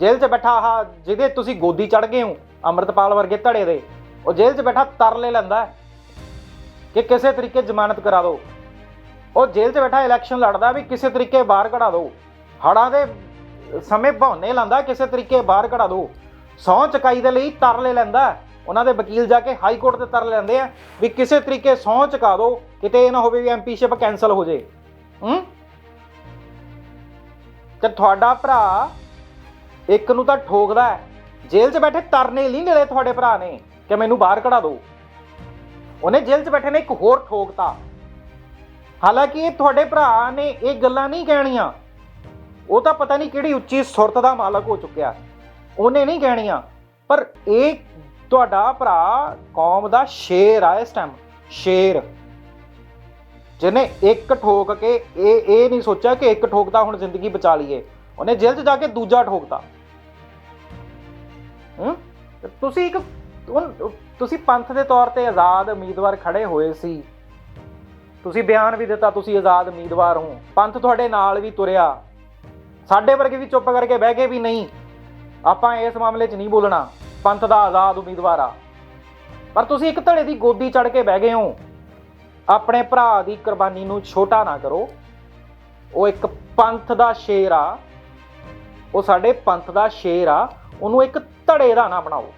ਜੇਲ੍ਹ 'ਚ ਬੈਠਾ ਆਹ ਜਿਹਦੇ ਤੁਸੀਂ ਗੋਦੀ ਚੜ ਗਏ ਹੋ, ਅੰਮ੍ਰਿਤਪਾਲ ਵਰਗੇ ਧੜੇ ਦੇ, ਉਹ ਜੇਲ੍ਹ 'ਚ ਬੈਠਾ ਤਰਲੇ ਲੈਂਦਾ ਹੈ ਕਿ ਕਿਸੇ ਤਰੀਕੇ ਜ਼ਮਾਨਤ ਕਰਾ ਦਿਓ। ਉਹ ਜੇਲ੍ਹ 'ਚ ਬੈਠਾ ਇਲੈਕਸ਼ਨ ਲੜਦਾ ਵੀ ਕਿਸੇ ਤਰੀਕੇ ਬਾਹਰ ਕਢਾ ਦਿਓ। ਹੜਾਂ ਦੇ ਸਮੇਂ ਬਹਾਨੇ ਲਾਂਦਾ ਕਿਸੇ ਤਰੀਕੇ ਬਾਹਰ ਕਢਾ ਦਿਓ। ਸਹੁੰ ਚਕਾਈ ਦੇ ਲਈ ਤਰਲੇ ਲੈਂਦਾ ਉਹਨਾਂ ਦੇ ਵਕੀਲ ਜਾ ਕੇ ਹਾਈ ਕੋਰਟ ਤੇ ਤਰਲੇ ਲੈਂਦੇ ਆ ਵੀ ਕਿਸੇ ਤਰੀਕੇ ਸਹੁੰ ਚਕਾ ਦਿਓ, ਕਿਤੇ ਇਹ ਨਾ ਹੋਵੇ ਵੀ ਐਮਪੀਸ਼ਿਪ ਕੈਨਸਲ ਹੋ ਜੇ। ਹੂੰ? ਤੇ ਤੁਹਾਡਾ ਭਰਾ ਇੱਕ ਨੂੰ ਤਾਂ ਠੋਕਦਾ ਹੈ। ਜੇਲ੍ਹ 'ਚ ਬੈਠੇ ਤਰਨੇ ਨਹੀਂ ਮਿਲੇ ਤੁਹਾਡੇ ਭਰਾ ਨੇ ਕਿ ਮੈਨੂੰ ਬਾਹਰ ਕਢਾ ਦਿਓ। ਉਹਨੇ ਜੇਲ੍ਹ 'ਚ ਬੈਠੇ ਨੇ ਇੱਕ ਹੋਰ ਠੋਕਤਾ। ਹਾਲਾਂਕਿ ਇਹ ਤੁਹਾਡੇ ਭਰਾ ਨੇ ਇਹ ਗੱਲਾਂ ਨਹੀਂ ਕਹਿਣੀਆਂ। ਉਹ ਤਾਂ ਪਤਾ ਨਹੀਂ ਕਿਹੜੀ ਉੱਚੀ ਸੁਰਤ ਦਾ ਮਾਲਕ ਹੋ ਚੁੱਕਿਆ। ਉਹਨੇ ਨਹੀਂ ਕਹਿਣੀਆਂ। ਪਰ ਇਹ ਤੁਹਾਡਾ ਭਰਾ ਕੌਮ ਦਾ ਸ਼ੇਰ ਆ ਇਸ ਟਾਈਮ ਸ਼ੇਰ। ਜਿਹਨੇ ਇੱਕ ਠੋਕ ਕੇ ਇਹ ਇਹ ਨਹੀਂ ਸੋਚਿਆ ਕਿ ਇੱਕ ਠੋਕਦਾ ਹੁਣ ਜ਼ਿੰਦਗੀ ਬਚਾ ਲਈਏ। ਉਹਨੇ ਜੇਲ੍ਹ 'ਚ ਜਾ ਕੇ ਦੂਜਾ ਠੋਕਤਾ। ਹੂੰ? ਤੁਸੀਂ ਇੱਕ ਤੁਸੀਂ ਪੰਥ ਦੇ ਤੌਰ ਤੇ ਆਜ਼ਾਦ ਉਮੀਦਵਾਰ ਖੜੇ ਹੋਏ ਸੀ। ਤੁਸੀਂ ਬਿਆਨ ਵੀ ਦਿੱਤਾ ਤੁਸੀਂ ਆਜ਼ਾਦ ਉਮੀਦਵਾਰ ਹੋ। ਪੰਥ ਤੁਹਾਡੇ ਨਾਲ ਵੀ ਤੁਰਿਆ। ਸਾਡੇ ਵਰਗੇ ਵੀ ਚੁੱਪ ਕਰਕੇ ਬਹਿ ਗਏ ਵੀ ਨਹੀਂ। ਆਪਾਂ ਇਸ ਮਾਮਲੇ 'ਚ ਨਹੀਂ ਬੋਲਣਾ। ਪੰਥ ਦਾ ਆਜ਼ਾਦ ਉਮੀਦਵਾਰ ਆ। ਪਰ ਤੁਸੀਂ ਇੱਕ ਧੜੇ ਦੀ ਗੋਦੀ ਚੜ ਕੇ ਬਹਿ ਗਏ ਹੋ। ਆਪਣੇ ਭਰਾ ਦੀ ਕੁਰਬਾਨੀ ਨੂੰ ਛੋਟਾ ਨਾ ਕਰੋ। ਉਹ ਇੱਕ ਪੰਥ ਦਾ ਸ਼ੇਰ ਆ। ਉਹ ਸਾਡੇ ਪੰਥ ਦਾ ਸ਼ੇਰ ਆ ਉਹਨੂੰ ਇੱਕ ਧੜੇ ਦਾ ਨਾ ਬਣਾਓ।